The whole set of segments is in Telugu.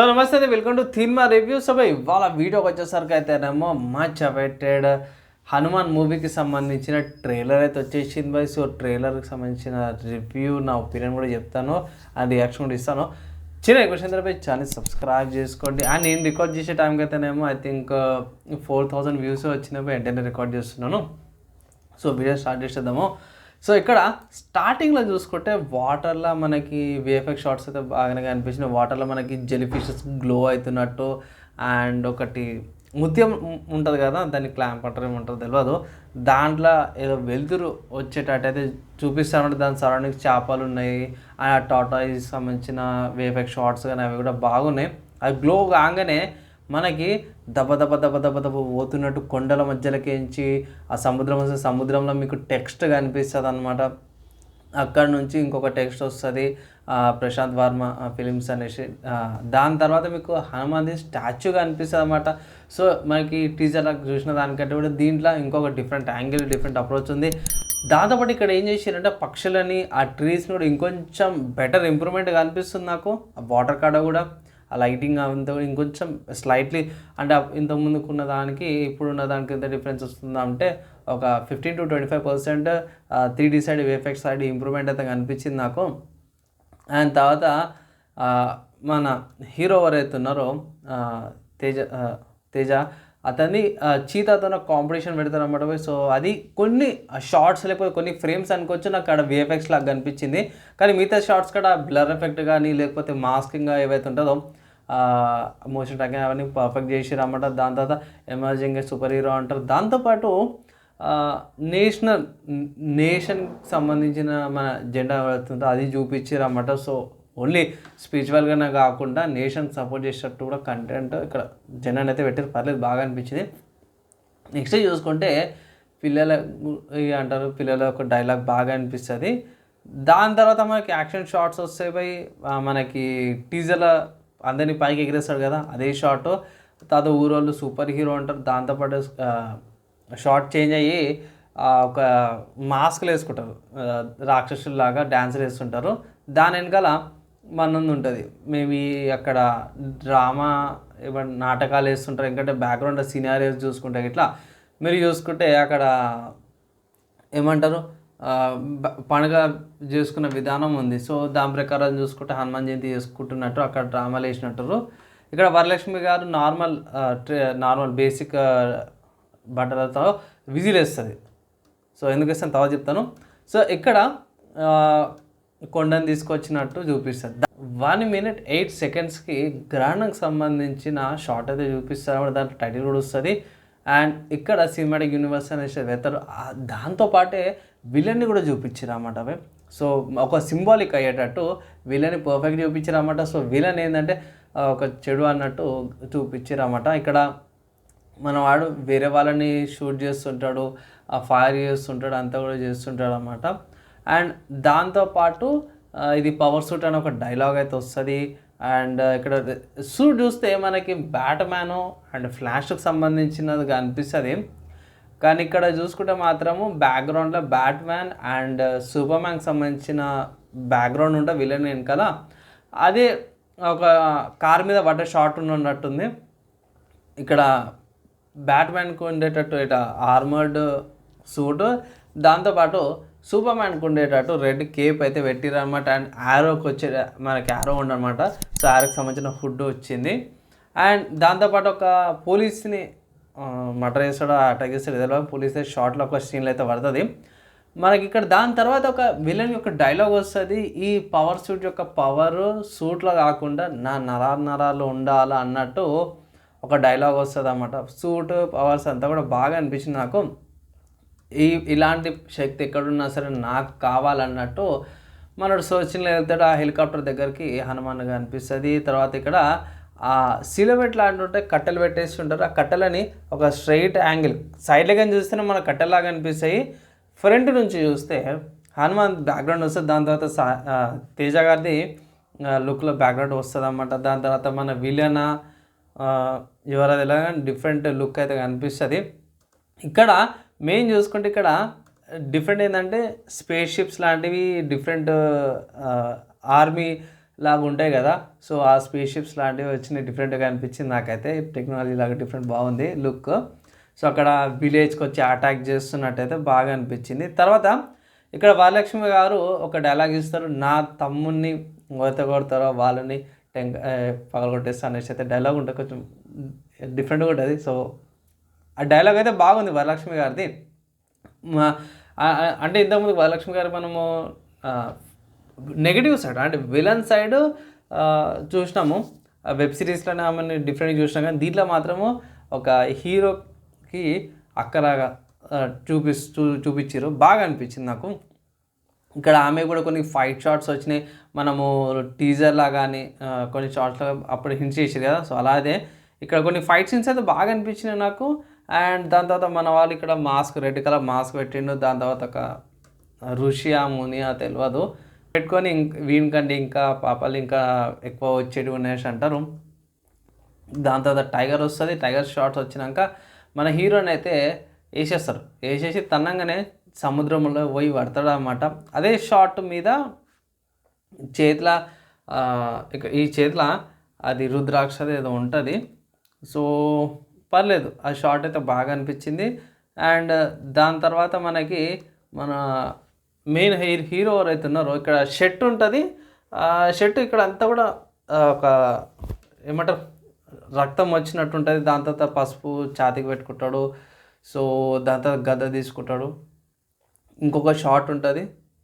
సో నమస్తే వెల్కమ్ టు థీన్మా రివ్యూ సో భయ్ ఇవాళ వీడియోకి వచ్చేసరికి అయితేనేమో మచ్ అవైటెడ్ హనుమాన్ మూవీకి సంబంధించిన ట్రైలర్ అయితే వచ్చేసింది బై సో ట్రైలర్కి సంబంధించిన రివ్యూ నా ఒపీనియన్ కూడా చెప్తాను అండ్ రియాక్షన్ కూడా ఇస్తాను. చిన్న క్వశ్చన్ తర్వాత ఛానల్ సబ్స్క్రైబ్ చేసుకోండి. అండ్ నేను రికార్డ్ చేసే టైంకి అయితేనేమో I think four thousand views వచ్చినప్పుడు వెంటనే రికార్డ్ చేస్తున్నాను. సో వీడియో స్టార్ట్ చేసేద్దాము. సో ఇక్కడ స్టార్టింగ్లో చూసుకుంటే వాటర్లో మనకి విఎఫ్ఎక్స్ షార్ట్స్ అయితే బాగానే కనిపించినాయి. వాటర్లో మనకి జెలీ ఫిషెస్ గ్లో అవుతున్నట్టు అండ్ ఒకటి ముత్యం ఉంటుంది కదా దాన్ని క్లాంప్ అంటారు ఏమంటారు తెలియదు దాంట్లో ఏదో వెలుతురు వచ్చేటట్టు అయితే చూపిస్తానంటే దాని సరౌండింగ్స్ చేపలు ఉన్నాయి. ఆ టాటాయిస్ సంబంధించిన వేఫెక్ షార్ట్స్ కానీ అవి కూడా బాగున్నాయి. అవి గ్లో కాగానే మనకి దబ దబ దబ దబ దబ పోతున్నట్టు కొండల మధ్యలోకించి ఆ సముద్రం వస్తే సముద్రంలో మీకు టెక్స్ట్ కనిపిస్తుంది అనమాట అక్కడ నుంచి ఇంకొక టెక్స్ట్ వస్తుంది ప్రశాంత్ వర్మ ఫిలిమ్స్ అనేసి. దాని తర్వాత మీకు హనుమాన్ స్టాచ్యూ కనిపిస్తుంది అనమాట సో మనకి టీజర్ చూసిన దానికంటే కూడా దీంట్లో ఇంకొక డిఫరెంట్ యాంగిల్ డిఫరెంట్ అప్రోచ్ ఉంది. దాంతోపాటు ఇక్కడ ఏం చేశారంటే పక్షులని ఆ ట్రీస్ని కూడా ఇంకొంచెం బెటర్ ఇంప్రూవ్మెంట్ కనిపిస్తుంది నాకు. ఆ వాటర్ కాడ కూడా. ఆ లైటింగ్ అంతా ఇంకొంచెం స్లైట్లీ అంటే ఇంతకుముందుకున్న దానికి ఇప్పుడున్న దానికి ఎంత డిఫరెన్స్ వస్తుందా అంటే ఒక fifteen to twenty five percent three D side effect side improvement అయితే కనిపించింది నాకు. అండ్ తర్వాత మన హీరో ఎవరైతే ఉన్నారో తేజ తేజ అతన్ని చీత అతను కాంపిటీషన్ పెడతారన్నమాట పోయి. సో అది కొన్ని షార్ట్స్ లేకపోతే కొన్ని ఫ్రేమ్స్ అనుకోవచ్చు. నాకు అక్కడ విఎఫ్ఎక్స్ లాగా కనిపించింది. కానీ మిగతా షార్ట్స్ కూడా బ్లర్ ఎఫెక్ట్ కానీ లేకపోతే మాస్కింగ్ ఏవైతే ఉంటుందో మోషన్ ట్రాకింగ్ అవన్నీ పర్ఫెక్ట్ చేసి రమ్మట దాని తర్వాత ఎమర్జింగ్ సూపర్ హీరో అంటారు దాంతోపాటు నేషనల్ నేషన్కి సంబంధించిన మన జెండా ఎవరైతుందో అది చూపించారన్నమాట సో ఓన్లీ స్పిరిచువల్గానే కాకుండా నేషన్ సపోర్ట్ చేసేటట్టు కూడా కంటెంట్ ఇక్కడ జనాన్ని అయితే పెట్టారు పర్లేదు బాగా అనిపించింది. నెక్స్ట్ చూసుకుంటే పిల్లల ఇవి అంటారు పిల్లల ఒక డైలాగ్ బాగా అనిపిస్తుంది. దాని తర్వాత మనకి యాక్షన్ షార్ట్స్ వస్తాయి పోయి మనకి టీజర్ల అందరినీ పైకి ఎగిరేస్తాడు కదా అదే షార్ట్ తర్వాత ఊరోళ్ళు సూపర్ హీరో అంటారు దాంతోపాటు షార్ట్ చేంజ్ అయ్యి ఒక మాస్క్లు వేసుకుంటారు. రాక్షసులు రాక్షసుల్లాగా డ్యాన్సులు వేస్తుంటారు. దాని వెనకాల మనది ఉంటుంది మేబీ అక్కడ డ్రామా ఏమన్నా నాటకాలు వేస్తుంటారు. ఎందుకంటే బ్యాక్గ్రౌండ్ సినారియోస్ చూసుకుంటే ఇట్లా మీరు చూసుకుంటే అక్కడ ఏమంటారు? పండుగ చేసుకున్న విధానం ఉంది. సో దాని ప్రకారం చూసుకుంటే హనుమాన్ జయంతి చేసుకుంటున్నట్టు అక్కడ డ్రామాలు వేసినట్టు ఇక్కడ వరలక్ష్మి గారు నార్మల్ ట్రే- నార్మల్ బేసిక్ బట్టలతో విజిల్ వేస్తుంది. సో ఎందుకు వేస్తాను తర్వాత చెప్తాను. సో ఇక్కడ కొండను తీసుకొచ్చినట్టు చూపిస్తుంది వన్ మినిట్ ఎయిట్ సెకండ్స్కి గ్రహణంకి సంబంధించిన షార్ట్ అయితే చూపిస్తారు. దాంట్లో టైటిల్ కూడా వస్తుంది. అండ్ ఇక్కడ సినిమాటిక్ యూనివర్స్ అనేసి వెళ్తారు దాంతోపాటే విలన్ని కూడా చూపించారు అన్నమాట అవి. సో ఒక సింబాలిక్ అయ్యేటట్టు విలన్ని పర్ఫెక్ట్ చూపించారు అన్నమాట సో విలన్ ఏంటంటే ఒక చెడు అన్నట్టు చూపించారు అన్నమాట ఇక్కడ మన వాడు వేరే వాళ్ళని షూట్ చేస్తుంటాడు ఆ ఫైర్ చేస్తుంటాడు అంతా కూడా చేస్తుంటాడు అనమాట అండ్ దాంతోపాటు ఇది పవర్ సూట్ అని ఒక డైలాగ్ అయితే వస్తుంది. అండ్ ఇక్కడ సూట్ చూస్తే మనకి బ్యాట్ మ్యాను అండ్ ఫ్లాష్కి సంబంధించినది అనిపిస్తుంది. కానీ ఇక్కడ చూసుకుంటే మాత్రము బ్యాక్గ్రౌండ్లో బ్యాట్ మ్యాన్ అండ్ సూపర్ మ్యాన్కి సంబంధించిన బ్యాక్గ్రౌండ్ ఉంటే విలన్ వెనకాల. అదే ఒక కార్ మీద పడ్డ షార్ట్ ఉన్నట్టుంది. ఇక్కడ బ్యాట్మ్యాన్కి ఉండేటట్టు ఇట ఆర్మర్డ్ సూట్ దాంతోపాటు సూపర్ మ్యాన్కి ఉండేటట్టు రెడ్ కేప్ అయితే పెట్టిరనమాట అండ్ యారోకి వచ్చే మనకి యారో ఉండనమాట సో యారోకి సంబంధించిన ఫుడ్ వచ్చింది. అండ్ దాంతోపాటు ఒక పోలీస్ని మర్డర్ చేస్తాడో అటాక్ చేస్తాడు ఏదో పోలీస్ షార్ట్లో ఒక సీన్లు అయితే పడుతుంది. మనకి ఇక్కడ దాని తర్వాత ఒక విలన్ యొక్క డైలాగ్ వస్తుంది. ఈ పవర్ సూట్ యొక్క పవర్ సూట్లో కాకుండా నా నరాలు నరాలు ఉండాలి అన్నట్టు ఒక డైలాగ్ వస్తుంది అన్నమాట సూట్ పవర్స్ అంతా కూడా బాగా అనిపించింది నాకు. ఈ ఇలాంటి శక్తి ఎక్కడున్నా సరే నాకు కావాలన్నట్టు మనడు సోచింగ్లో వెళ్తాడు ఆ హెలికాప్టర్ దగ్గరికి హనుమాన్గా అనిపిస్తుంది. తర్వాత ఇక్కడ ఆ సిలబెట్ లాంటి ఉంటే కట్టెలు పెట్టేసి ఉంటారు. ఆ కట్టెలని ఒక స్ట్రైట్ యాంగిల్ సైడ్లో కానీ చూస్తేనే మన కట్టెలాగా అనిపిస్తాయి. ఫ్రంట్ నుంచి చూస్తే హనుమాన్ బ్యాక్గ్రౌండ్ వస్తుంది దాని తర్వాత సా- తేజ గారిది లుక్లో బ్యాక్గ్రౌండ్ వస్తుంది అన్నమాట దాని తర్వాత మన విలన ఎవరది ఎలా డిఫరెంట్ లుక్ అయితే కనిపిస్తుంది. ఇక్కడ మెయిన్ చూసుకుంటే ఇక్కడ డిఫరెంట్ ఏంటంటే స్పేస్ షిప్స్ లాంటివి డిఫరెంట్ ఆర్మీ లాగా ఉంటాయి కదా. సో ఆ స్పేస్ షిప్స్ లాంటివి వచ్చినాయి డిఫరెంట్గా అనిపించింది నాకైతే. టెక్నాలజీ లాగా డిఫరెంట్ బాగుంది లుక్. సో అక్కడ విలేజ్కి వచ్చి అటాక్ చేస్తున్నట్టయితే బాగా అనిపించింది. తర్వాత ఇక్కడ వరలక్ష్మి గారు ఒక డైలాగ్ ఇస్తారు నా తమ్ముడిని కొడత కొడతారో వాళ్ళని టెంక పగలగొట్టేస్తా అనేసి అయితే డైలాగ్ ఉంటుంది కొంచెం డిఫరెంట్గా ఉంటుంది. సో ఆ డైలాగ్ అయితే బాగుంది వరలక్ష్మి గారిది. అంటే ఇంతకుముందు వరలక్ష్మి గారు మనము నెగిటివ్ సైడ్ అంటే విలన్ సైడ్ చూసినాము. వెబ్ సిరీస్లోనే ఆమెను డిఫరెంట్గా చూసినాం. కానీ దీంట్లో మాత్రము ఒక హీరోకి అక్కలాగా చూపిస్తూ చూ చూపించారు బాగా అనిపించింది నాకు. ఇక్కడ ఆమె కూడా కొన్ని ఫైట్ షాట్స్ వచ్చినాయి. మనము టీజర్లా కానీ కొన్ని షార్ట్స్లో అప్పుడు హింట్ చేసారు కదా. సో అలాగే ఇక్కడ కొన్ని ఫైట్ సీన్స్ అయితే బాగా అనిపించినాయి నాకు. అండ్ దాని తర్వాత మన వాళ్ళు ఇక్కడ మాస్క్ రెడ్ కలర్ మాస్క్ పెట్టిండు. దాని తర్వాత ఒక ఋషియా మునియా తెలియదు పెట్టుకొని ఇంక వీనికంటే ఇంకా పాపాలు ఇంకా ఎక్కువ వచ్చేటి ఉన్నాయని అంటారు. దాని తర్వాత టైగర్ వస్తుంది. టైగర్ షార్ట్స్ వచ్చినాక మన హీరోని అయితే వేసేస్తారు. వేసేసి తన్నంగానే సముద్రంలో పోయి పడతాడు అనమాట అదే షార్ట్ మీద చేతిలో ఈ చేతిలో అది రుద్రాక్షది ఏదో ఉంటుంది. సో పర్లేదు ఆ షాట్ అయితే బాగా అనిపించింది. అండ్ దాని తర్వాత మనకి మన మెయిన్ హెయిర్ హీరో ఎవరైతే ఉన్నారో ఇక్కడ షర్ట్ ఉంటుంది. ఆ షర్ట్ ఇక్కడ అంతా కూడా ఒక ఏమంటారు రక్తం వచ్చినట్టు ఉంటుంది. దాని తర్వాత పసుపు ఛాతికి పెట్టుకుంటాడు. సో దాని తర్వాత గద్ద తీసుకుంటాడు. ఇంకొక షార్ట్ ఉంటుంది.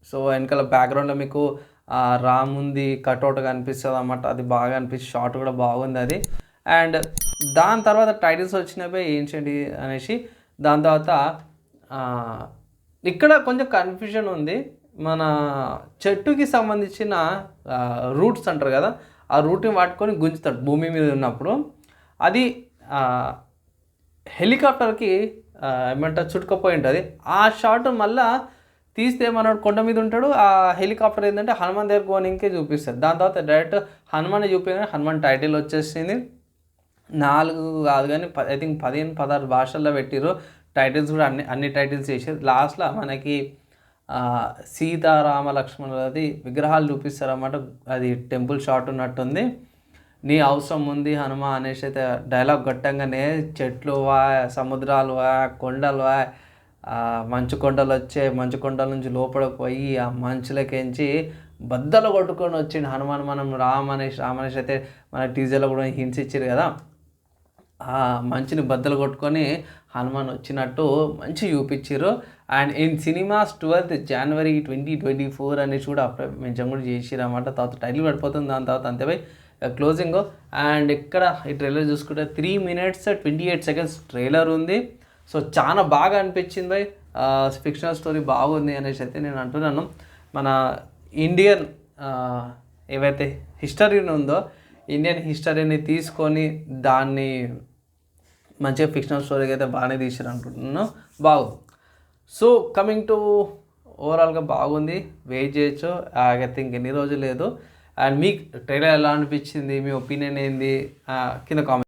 సో వెనకాల బ్యాక్గ్రౌండ్లో మీకు రాముంది కట్అవుట్ కనిపిస్తుంది అన్నమాట అది బాగా అనిపిస్తుంది. షార్ట్ కూడా బాగుంది అది. అండ్ దాని తర్వాత టైటిల్స్ వచ్చినవే ఏంటండి అనేసి దాని తర్వాత ఇక్కడ కొంచెం కన్ఫ్యూజన్ ఉంది. మన చెట్టుకి సంబంధించిన రూట్స్ అంటారు కదా ఆ రూట్ని వాడుకొని గుంజుతాడు భూమి మీద ఉన్నప్పుడు. అది హెలికాప్టర్కి ఏమంటారు చుట్టుకపోయి ఉంటుంది. ఆ షాట్ మళ్ళా తీస్తే మనోడు కొండ మీద ఉంటాడు. ఆ హెలికాప్టర్ ఏంటంటే హనుమాన్ దగ్గర పోనీకే చూపిస్తారు. దాని తర్వాత డైరెక్ట్ హనుమాన్ చూపించగానే హనుమాన్ టైటిల్ వచ్చేసింది. నాలుగు కాదు కానీ ఐ థింక్ పదిహేను పదహారు భాషల్లో పెట్టిరు టైటిల్స్ కూడా అన్ని అన్ని టైటిల్స్ చేసారు లాస్ట్లో మనకి సీతారామ లక్ష్మణులది విగ్రహాలు చూపిస్తారన్నమాట. అది టెంపుల్ షాట్ ఉన్నట్టుంది. నీ అవసరం ఉంది హనుమ అనేసి అయితే డైలాగ్ గట్టంగానే చెట్లు వా సముద్రాలు వా కొండలు వా మంచు కొండలు వచ్చే మంచు కొండల నుంచి లోపలికి పోయి ఆ మంచులకించి బద్దలు కొట్టుకొని వచ్చిండు హనుమాన్ మనం రామ్ అనేసి రామ్ అనేసి అయితే మన టీజర్లో కూడా హింట్స్ ఇచ్చారు కదా. ఆ మంచిని బద్దలు కొట్టుకొని హనుమాన్ వచ్చినట్టు మంచి చూపించారు and in cinemas twelfth January twenty twenty four అనేసి కూడా అప్పుడే మెన్షన్ కూడా చేసిరు అన్నమాట తర్వాత టైటిల్ పడిపోతుంది దాని తర్వాత అంతేపై క్లోజింగ్ అండ్ ఇక్కడ ఈ ట్రైలర్ చూసుకుంటే three minutes twenty eight seconds trailer ఉంది. సో చాలా బాగా అనిపించింది బై. ఫిక్షనల్ స్టోరీ బాగుంది అనేసి అయితే నేను అంటున్నాను. మన ఇండియన్ ఏవైతే హిస్టరీ ఉందో ఇండియన్ హిస్టరీని తీసుకొని దాన్ని మంచిగా ఫిక్షనల్ స్టోరీకి అయితే బాగానే తీసారు అనుకుంటున్నాను బాగుంది సో కమింగ్ టు ఓవరాల్గా బాగుంది. వెయిట్ చేయొచ్చు. ఐ థింక్ ఎన్ని రోజులు లేదు. అండ్ మీకు ట్రైలర్ ఎలా అనిపించింది? మీ ఒపీనియన్ ఏంది? కింద కామెంట్